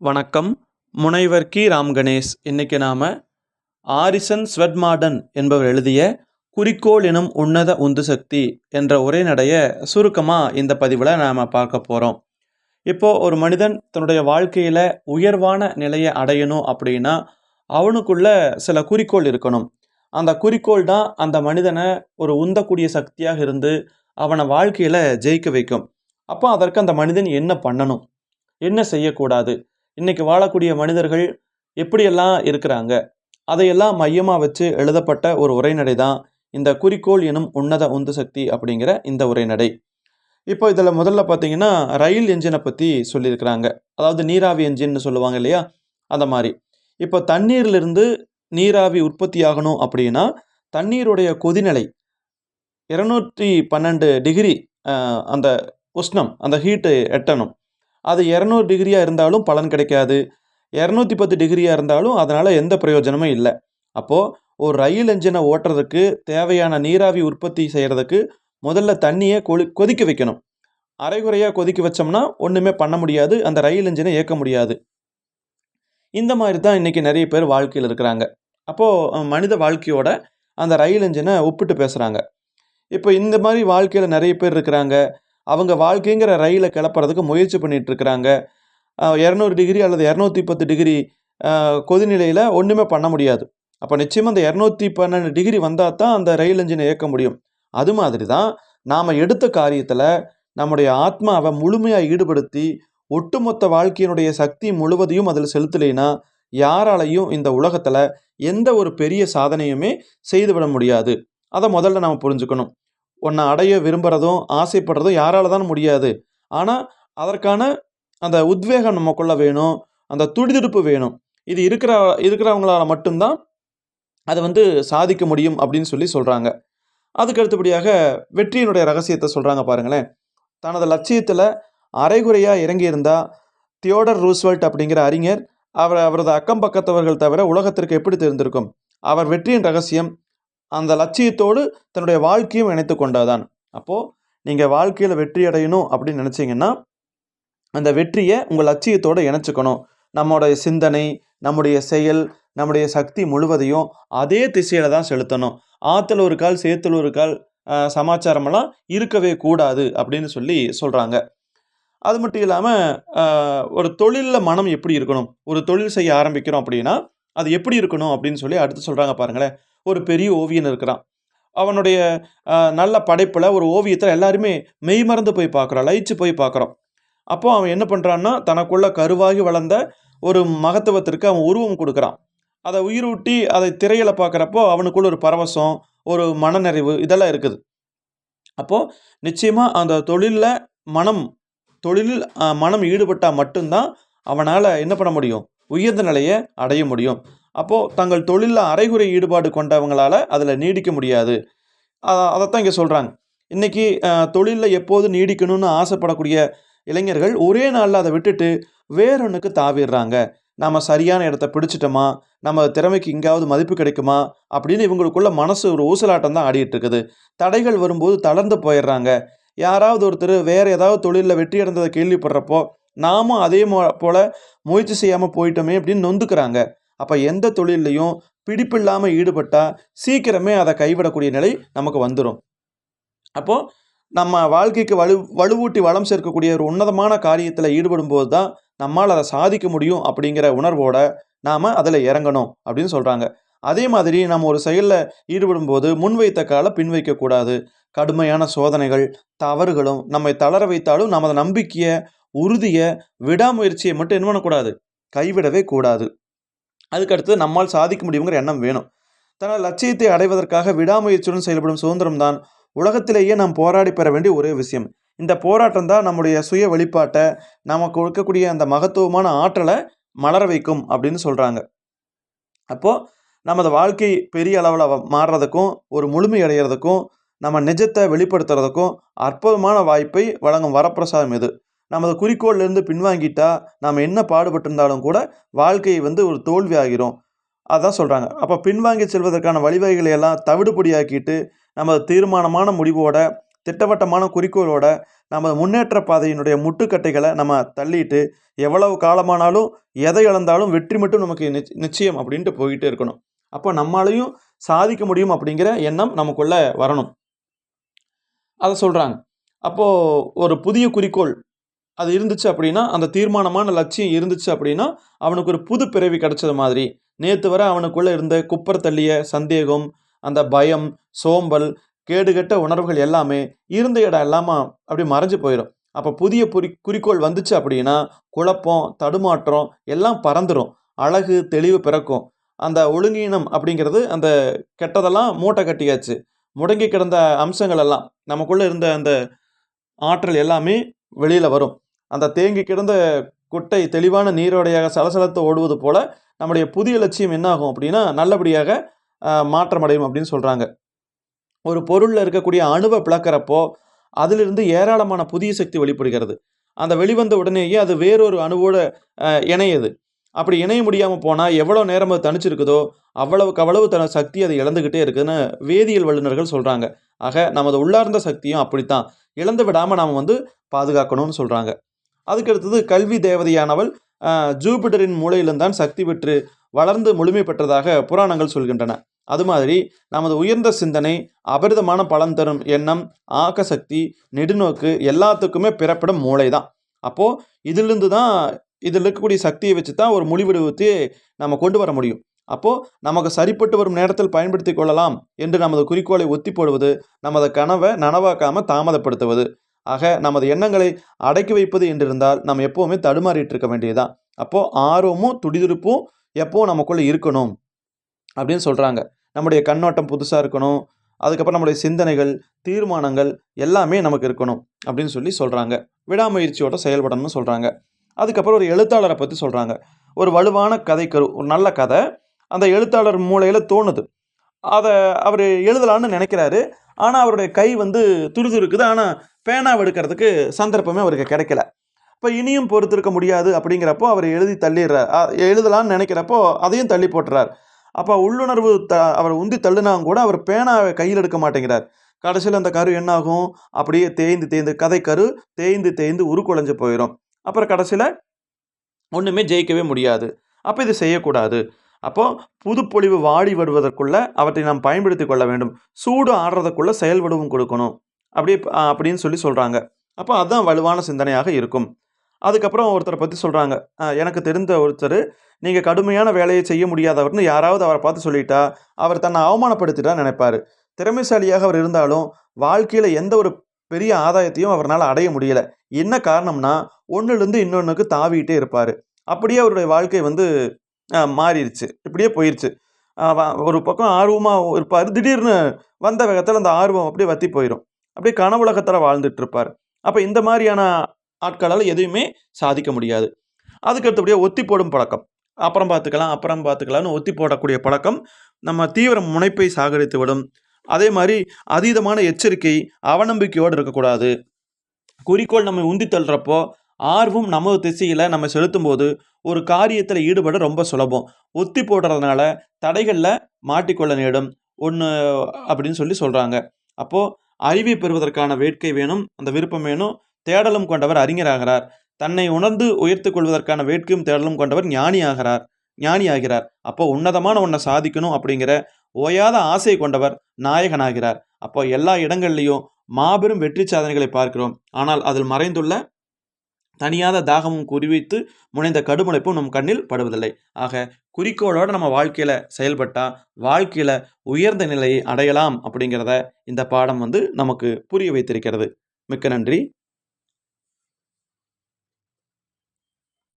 வணக்கம். முனைவர் கி. ராம் கணேஷ். இன்னைக்கு நாம் ஆரிசன் ஸ்வெட்மார்டன் என்பவர் எழுதிய குறிக்கோள் எனும் உன்னத உந்து சக்தி என்ற உரைநடைய சுருக்கமாக இந்த பதிவில் நாம் பார்க்க போகிறோம் இப்போது ஒரு மனிதன் தன்னுடைய வாழ்க்கையில் உயர்வான நிலையை அடையணும் அப்படின்னா அவனுக்குள்ள சில குறிக்கோள் இருக்கணும். அந்த குறிக்கோள் தான் அந்த மனிதனை ஒரு உந்தக்கூடிய சக்தியாக இருந்து அவனை வாழ்க்கையில் ஜெயிக்க வைக்கும். அப்போ அதற்கு அந்த மனிதன் என்ன பண்ணணும்? என்ன செய்யக்கூடாது? இன்றைக்கி வாழக்கூடிய மனிதர்கள் எப்படியெல்லாம் இருக்கிறாங்க? அதையெல்லாம் மையமாக வச்சு எழுதப்பட்ட ஒரு உரைநடை தான் இந்த குறிக்கோள் எனும் உன்னத உந்து சக்தி அப்படிங்கிற இந்த உரைநடை. இப்போ இதில் முதல்ல பார்த்தீங்கன்னா ரயில் என்ஜினை பற்றி சொல்லியிருக்கிறாங்க. அதாவது நீராவி என்ஜின்னு சொல்லுவாங்க இல்லையா? அந்த மாதிரி. இப்போ தண்ணீர்லேருந்து நீராவி உற்பத்தி ஆகணும் அப்படின்னா தண்ணீருடைய கொதிநிலை இரநூற்றி பன்னெண்டு டிகிரி அந்த உஷ்ணம் அந்த ஹீட்டு எட்டணும். அது இரநூறு டிகிரியாக இருந்தாலும் பலன் கிடைக்காது. இரநூத்தி பத்து டிகிரியாக இருந்தாலும் அதனால் எந்த பிரயோஜனமும் இல்லை. அப்போது ஒரு ரயில் என்ஜினை ஓட்டுறதுக்கு தேவையான நீராவி உற்பத்தி செய்கிறதுக்கு முதல்ல தண்ணியை கொளி கொதிக்க வைக்கணும். அரைகுறையாக கொதிக்க வச்சோம்னா ஒன்றுமே பண்ண முடியாது அந்த ரயில் என்ஜினை இயக்க முடியாது. இந்த மாதிரி தான் இன்றைக்கி நிறைய பேர் வாழ்க்கையில் இருக்கிறாங்க. அப்போது மனித வாழ்க்கையோட அந்த ரயில் என்ஜினை ஒப்பிட்டு பேசுகிறாங்க இப்போ இந்த மாதிரி வாழ்க்கையில் நிறைய பேர் இருக்கிறாங்க. அவங்க வாழ்க்கைங்கிற ரயிலை கிளப்புறதுக்கு முயற்சி பண்ணிகிட்ருக்குறாங்க இருக்கிறாங்க இரநூறு டிகிரி அல்லது இரநூத்தி பத்து டிகிரி கொதிநிலையில் ஒன்றுமே பண்ண முடியாது. அப்போ நிச்சயமாக அந்த இரநூத்தி பன்னெண்டு டிகிரி வந்தால் தான் அந்த ரயில் இன்ஜினை இயக்க முடியும். அது மாதிரி தான் நாம் எடுத்த காரியத்தில் நம்முடைய ஆத்மாவை முழுமையாக ஈடுபடுத்தி ஒட்டுமொத்த வாழ்க்கையினுடைய சக்தி முழுவதையும் அதில் செலுத்தலைன்னா யாராலையும் இந்த உலகத்தில் எந்த ஒரு பெரிய சாதனையுமே செய்துவிட முடியாது. அதை முதல்ல நம்ம புரிஞ்சுக்கணும். உன்னை அடைய விரும்புகிறதும் ஆசைப்படுறதும் யாரால தான் முடியாது. ஆனால் அதற்கான அந்த உத்வேகம் நமக்குள்ளே வேணும் அந்த துடிதுடுப்பு வேணும். இது இருக்கிற இருக்கிறவங்களால மட்டும்தான் அதை வந்து சாதிக்க முடியும் அப்படின்னு சொல்லி சொல்கிறாங்க அதுக்கு அடுத்தபடியாக வெற்றியினுடைய ரகசியத்தை சொல்கிறாங்க பாருங்களேன். தனது லட்சியத்தில் அரைகுறையாக இறங்கியிருந்தால் தியோடர் ரூஸ்வெல்ட் அப்படிங்கிற அறிஞர் அவர் அவரது அக்கம் பக்கத்தவர்கள் தவிர உலகத்திற்கு எப்படி தெரிந்திருக்கும்? அவர் வெற்றியின் ரகசியம் அந்த லட்சியத்தோடு தன்னுடைய வாழ்க்கையும் இணைத்து கொண்டாதான். அப்போது நீங்கள் வாழ்க்கையில் வெற்றி அடையணும் அப்படின்னு நினச்சிங்கன்னா அந்த வெற்றியை உங்கள் லட்சியத்தோடு இணைச்சிக்கணும். நம்மளுடைய சிந்தனை நம்முடைய செயல் நம்முடைய சக்தி முழுவதையும் அதே திசையில் தான் செலுத்தணும். ஆற்றல் ஒரு கால் சேத்தல் ஒரு கால் சமாச்சாரமெல்லாம் இருக்கவே கூடாது அப்படின்னு சொல்லி சொல்கிறாங்க அது மட்டும் இல்லாமல் ஒரு தொழிலில் மனம் எப்படி இருக்கணும்? ஒரு தொழில் செய்ய ஆரம்பிக்கிறோம் அப்படின்னா அது எப்படி இருக்கணும் அப்படின்னு சொல்லி அடுத்து சொல்கிறாங்க பாருங்களேன். ஒரு பெரிய ஓவியன் இருக்கிறான். அவனுடைய நல்ல படைப்பில் ஒரு ஓவியத்தில் எல்லாருமே மெய்மறந்து போய் பார்க்குறோம் லயிச்சு போய் பார்க்குறோம் அப்போது அவன் என்ன பண்ணுறான்னா தனக்குள்ள கருவாகி வளர்ந்த ஒரு மகத்துவத்திற்கு அவன் உருவம் கொடுக்குறான். அதை உயிரூட்டி அதை திரையில் பார்க்குறப்போ அவனுக்குள்ள ஒரு பரவசம் ஒரு மனநிறைவு இதெல்லாம் இருக்குது. அப்போது நிச்சயமாக அந்த தொழிலில் மனம் தொழிலில் மனம் ஈடுபட்டால் மட்டும்தான் அவனால் என்ன பண்ண முடியும்? உயர்ந்த நிலையை அடைய முடியும். அப்போது தங்கள் தொழிலில் அரைகுறை ஈடுபாடு கொண்டவங்களால் அதில் நீடிக்க முடியாது. அதைத்தான் இங்கே சொல்கிறாங்க இன்றைக்கி தொழிலில் எப்போது நீடிக்கணும்னு ஆசைப்படக்கூடிய இளைஞர்கள் ஒரே நாளில் அதை விட்டுட்டு வேறொன்றுக்கு தாவிடுறாங்க. நம்ம சரியான இடத்த பிடிச்சிட்டோமா? நம்ம திறமைக்கு எங்கேயாவது மதிப்பு கிடைக்குமா? அப்படின்னு இவங்களுக்குள்ள மனசு ஒரு ஊசலாட்டம் தான் ஆடிட்டு இருக்குது. தடைகள் வரும்போது தளர்ந்து போயிடுறாங்க. யாராவது ஒருத்தர் வேறு ஏதாவது தொழிலில் வெற்றி அடைந்ததை கேள்விப்படுறப்போ நாமும் அதே போல் முயற்சி செய்யாமல் போயிட்டோமே அப்படின்னு நொந்துக்கிறாங்க. அப்போ எந்த தொழிலையும் பிடிப்பில்லாமல் ஈடுபட்டால் சீக்கிரமே அதை கைவிடக்கூடிய நிலை நமக்கு வந்துடும் அப்போது நம்ம வாழ்க்கைக்கு வலு வலுவூட்டி வளம் சேர்க்கக்கூடிய ஒரு உன்னதமான காரியத்தில் ஈடுபடும் போது தான் நம்மால் அதை சாதிக்க முடியும் அப்படிங்கிற உணர்வோடு நாம் அதில் இறங்கணும் அப்படின்னு சொல்கிறாங்க அதே மாதிரி நம்ம ஒரு செயலில் ஈடுபடும் போது முன்வைத்த காலை பின் வைக்கக்கூடாது கடுமையான சோதனைகள் தவறுகளும் நம்மை தளர வைத்தாலும் நமது நம்பிக்கையை உறுதியை விடாமுயற்சியை மட்டும் என்ன பண்ணக்கூடாது? கைவிடவே கூடாது. அதுக்கடுத்து நம்மால் சாதிக்க முடியுங்கிற எண்ணம் வேணும். தனது லட்சியத்தை அடைவதற்காக விடாமுயற்சியுடன் செயல்படும் சுதந்திரம் தான் உலகத்திலேயே நாம் போராடி பெற வேண்டிய ஒரே விஷயம். இந்த போராட்டம் தான் நம்முடைய சுய வெளிப்பாட்டை நமக்கு கொடுக்கக்கூடிய அந்த மகத்துவமான ஆற்றலை மலர வைக்கும் அப்படின்னு சொல்கிறாங்க அப்போது நமது வாழ்க்கை பெரிய அளவில் மாறுறதுக்கும் ஒரு முழுமை அடைகிறதுக்கும் நம்ம நிஜத்தை வெளிப்படுத்துறதுக்கும் அற்புதமான வாய்ப்பை வழங்கும் வரப்பிரசாதம் இது. நமது குறிக்கோள்லேருந்து பின்வாங்கிட்டால் நாம் என்ன பாடுபட்டிருந்தாலும் கூட வாழ்க்கையை வந்து ஒரு தோல்வி ஆகிரும் அதான் சொல்கிறாங்க அப்போ பின்வாங்கி செல்வதற்கான வழிவகைகளை எல்லாம் தவிடுபடியாக்கிட்டு நமது தீர்மானமான முடிவோட திட்டவட்டமான குறிக்கோளோட நமது முன்னேற்ற பாதையினுடைய முட்டுக்கட்டைகளை நம்ம தள்ளிட்டு எவ்வளவு காலமானாலும் எதை இழந்தாலும் வெற்றி மட்டும் நமக்கு நிச்ச நிச்சயம் அப்படின்ட்டு போயிட்டே இருக்கணும். அப்போ நம்மளாலையும் சாதிக்க முடியும் அப்படிங்கிற எண்ணம் நமக்குள்ளே வரணும். அதை சொல்கிறாங்க அப்போது ஒரு புதிய குறிக்கோள் அது இருந்துச்சு அப்படின்னா அந்த தீர்மானமான லட்சியம் இருந்துச்சு அப்படின்னா அவனுக்கு ஒரு புது பிறவி கிடைச்சது மாதிரி. நேற்று வரை அவனுக்குள்ளே இருந்த குப்பர் தள்ளிய சந்தேகம் அந்த பயம் சோம்பல் கேடுகட்ட உணர்வுகள் எல்லாமே இருந்த இடம் எல்லாமா அப்படி மறைஞ்சு போயிடும் அப்போ புதிய குறி குறிக்கோள் வந்துச்சு அப்படின்னா குழப்பம் தடுமாற்றம் எல்லாம் பறந்துடும் அழகு தெளிவு பிறக்கும். அந்த ஒழுங்கீனம் அப்படிங்கிறது அந்த கெட்டதெல்லாம் மூட்டை கட்டியாச்சு. முடங்கி கிடந்த அம்சங்கள் எல்லாம் நமக்குள்ளே இருந்த அந்த ஆற்றல் எல்லாமே வெளியில் வரும். அந்த தேங்கி கிடந்த குட்டை தெளிவான நீரோடையாக சலசலத்து ஓடுவது போல நம்முடைய புதிய லட்சியம் என்னாகும் அப்படின்னா நல்லபடியாக மாற்றம் மாற்றமடையும் அப்படின்னு சொல்கிறாங்க ஒரு பொருளில் இருக்கக்கூடிய அணுவை பிளக்கிறப்போ அதிலிருந்து ஏராளமான புதிய சக்தி வெளிப்படுகிறது. அந்த வெளிவந்த உடனேயே அது வேறொரு அணுவோடு இணையுது. அப்படி இணைய முடியாமல் போனால் எவ்வளோ நேரம் அது தனிச்சிருக்குதோ அவ்வளவுக்கு அவ்வளவு தன சக்தி அது இழந்துக்கிட்டே இருக்குதுன்னு வேதியியல் வல்லுநர்கள் சொல்கிறாங்க ஆக நமது உள்ளார்ந்த சக்தியும் அப்படித்தான். இழந்து விடாமல் நாம் வந்து பாதுகாக்கணும்னு சொல்கிறாங்க அதுக்கு அடுத்தது கல்வி தேவதையானவள் ஜூபிட்டரின் மூளையில்தான் சக்தி பெற்று வளர்ந்து முழுமை பெற்றதாக புராணங்கள் சொல்கின்றன. அது மாதிரி நமது உயர்ந்த சிந்தனை அபரிதமான பலன் தரும் எண்ணம் ஆக்கசக்தி நெடுநோக்கு எல்லாத்துக்குமே பிறப்பிடம் மூளை தான் அப்போது இதிலிருந்து தான் இதில் இருக்கக்கூடிய சக்தியை வச்சு தான் ஒரு முடிவெடுவத்தை நம்ம கொண்டு வர முடியும். அப்போது நமக்கு சரிப்பட்டு வரும் நேரத்தில் பயன்படுத்தி கொள்ளலாம் என்று நமது குறிக்கோளை ஒத்தி போடுவது நமது கனவை நனவாக்காமல் தாமதப்படுத்துவது ஆக நமது எண்ணங்களை அடக்கி வைப்பது என்றிருந்தால் நம்ம எப்போவுமே தடுமாறிட்டு இருக்க வேண்டியதுதான். அப்போது ஆர்வமும் துடிதுடிப்பும் எப்போவும் நமக்குள்ளே இருக்கணும் அப்படின்னு சொல்கிறாங்க நம்முடைய கண்ணோட்டம் புதுசாக இருக்கணும். அதுக்கப்புறம் நம்முடைய சிந்தனைகள் தீர்மானங்கள் எல்லாமே நமக்கு இருக்கணும் அப்படின்னு சொல்லி சொல்கிறாங்க விடாமுயற்சியோட செயல்படணும்னு சொல்கிறாங்க அதுக்கப்புறம் ஒரு எழுத்தாளரை பற்றி சொல்கிறாங்க ஒரு வலுவான கதைக்கரு ஒரு நல்ல கதை. அந்த எழுத்தாளர் மூளையில் தோணுது. அதை அவர் எழுதலான்னு நினைக்கிறாரு. ஆனால் அவருடைய கை வந்து துருதுருக்குது. ஆனால் பேனாவை எடுக்கிறதுக்கு சந்தர்ப்பமே அவருக்கு கிடைக்கல. இப்போ இனியும் பொறுத்திருக்க முடியாது அப்படிங்கிறப்போ அவர் எழுதி தள்ளிடுறார். எழுதலான்னு நினைக்கிறப்போ அதையும் தள்ளி போட்டுறார். அப்போ உள்ளுணர்வு த அவர் உந்தி தள்ளுனாங்க கூட அவர் பேனாவை கையில் எடுக்க மாட்டேங்கிறார். கடைசியில் அந்த கரு என்னாகும்? அப்படியே தேய்ந்து தேய்ந்து கதை கரு தேய்ந்து தேய்ந்து உருக்குலைஞ்சு போயிடும் அப்புறம் கடைசியில் ஒன்றுமே ஜெயிக்கவே முடியாது. அப்போ இது செய்யக்கூடாது. அப்போ புதுப்பொழிவு வாடி வருவதற்குள்ள அவற்றை நாம் பயன்படுத்தி கொள்ள வேண்டும். சூடு ஆடுறதுக்குள்ள செயல்படவும் கொடுக்கணும். அப்படி அப்படின்னு சொல்லி சொல்கிறாங்க அப்போ அதுதான் வலுவான சிந்தனையாக இருக்கும். அதுக்கப்புறம் ஒருத்தரை பற்றி சொல்கிறாங்க எனக்கு தெரிந்த ஒருத்தர் நீங்கள் கடுமையான வேலையை செய்ய முடியாதவர்னு யாராவது அவரை பார்த்து சொல்லிட்டா அவர் தன்னை அவமானப்படுத்திட்டா நினைப்பார். திறமைசாலியாக அவர் இருந்தாலும் வாழ்க்கையில் எந்த ஒரு பெரிய ஆதாயத்தையும் அவரால் அடைய முடியல. என்ன காரணம்னா ஒன்றுலேருந்து இன்னொன்றுக்கு தாவிட்டே இருப்பார். அப்படியே அவருடைய வாழ்க்கை வந்து மாறிடுச்சு இப்படியே போயிடுச்சு ஒரு பக்கம் ஆர்வமாக இருப்பார். திடீர்னு வந்த வேகத்தில் அந்த ஆர்வம் அப்படியே வத்தி போயிடும் அப்படியே கனவுலகத்தில் வாழ்ந்துட்டு இருப்பார் அப்போ இந்த மாதிரியான ஆட்களால் எதையுமே சாதிக்க முடியாது. அதுக்கு ஒத்தி போடும் பழக்கம். அப்புறம் பார்த்துக்கலாம் அப்புறம் பார்த்துக்கலாம்னு ஒத்தி போடக்கூடிய பழக்கம் நம்ம தீவிர முனைப்பை சாகடித்து விடும் அதே மாதிரி அதீதமான எச்சரிக்கை அவநம்பிக்கையோடு இருக்கக்கூடாது. குறிக்கோள் நம்ம உந்தி தள்ளுறப்போ ஆர்வம் நமது திசையில் நம்ம செலுத்தும் போது ஒரு காரியத்தில் ஈடுபட ரொம்ப சுலபம். ஒத்தி போடுறதுனால தடைகளில் மாட்டிக்கொள்ள நேடும் ஒன்று அப்படின்னு சொல்லி சொல்கிறாங்க அப்போது அறிவை பெறுவதற்கான வேட்கை வேணும் அந்த விருப்பம் வேணும். தேடலும் கொண்டவர் அறிஞராகிறார். தன்னை உணர்ந்து உயர்த்து கொள்வதற்கான வேட்கையும் தேடலும் கொண்டவர் ஞானி ஆகிறார் ஞானி ஆகிறார் அப்போ உன்னதமான ஒன்றை சாதிக்கணும் அப்படிங்கிற ஓயாத ஆசை கொண்டவர் நாயகனாகிறார். அப்போ எல்லா இடங்கள்லையும் மாபெரும் வெற்றி சாதனைகளை பார்க்கிறோம். ஆனால் அதில் மறைந்துள்ள தனியாத தாகமும் குறிவைத்து முனைந்த கடுமுனைப்பும் நம் கண்ணில் படுவதில்லை. ஆக குறிக்கோளோட நம்ம வாழ்க்கையில் செயல்பட்டால் வாழ்க்கையில் உயர்ந்த நிலையை அடையலாம் அப்படிங்கிறத இந்த பாடம் வந்து நமக்கு புரிய வைத்திருக்கிறது. மிக்க நன்றி.